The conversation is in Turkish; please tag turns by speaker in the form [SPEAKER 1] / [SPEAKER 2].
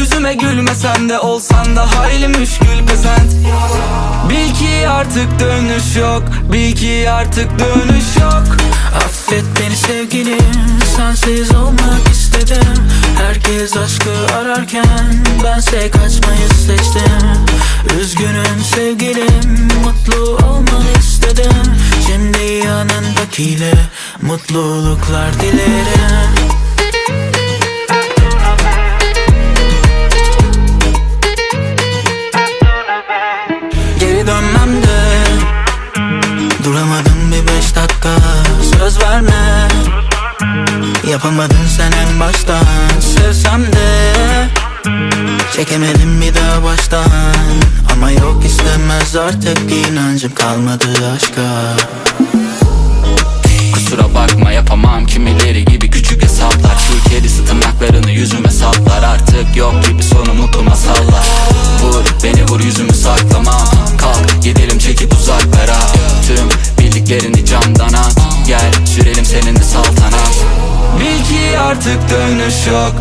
[SPEAKER 1] Yüzüme gülmesen de Olsan da hayli müşkül pesent Bil ki artık dönüş yok Bil ki artık dönüş yok.
[SPEAKER 2] Affet beni sevgilim Sensiz olmak istedim. Herkes aşkı ararken Bense kaçmayı seçtim. Üzgünüm sevgilim Mutlu olmanı istedim. Şimdi yanındakiyle Mutluluklar dilerim Geri dönmem de Duramadım bir beş dakika. Söz verme. Yapamadın sen en baştan. Sevsem de Çekemedim bir daha baştan. Ama yok istemez artık inancım kalmadı aşka.
[SPEAKER 1] Kusura bakma yapamam. Kimileri gibi küçük hesaplar. Şu kedisi tırnaklarını yüzüme saplar. Artık yok gibi sonu mutlu masallar. Vur beni vur yüzümü saklamam bildiklerini camdan at Gel sürelim seninle saltanat Bil ki artık dönüş yok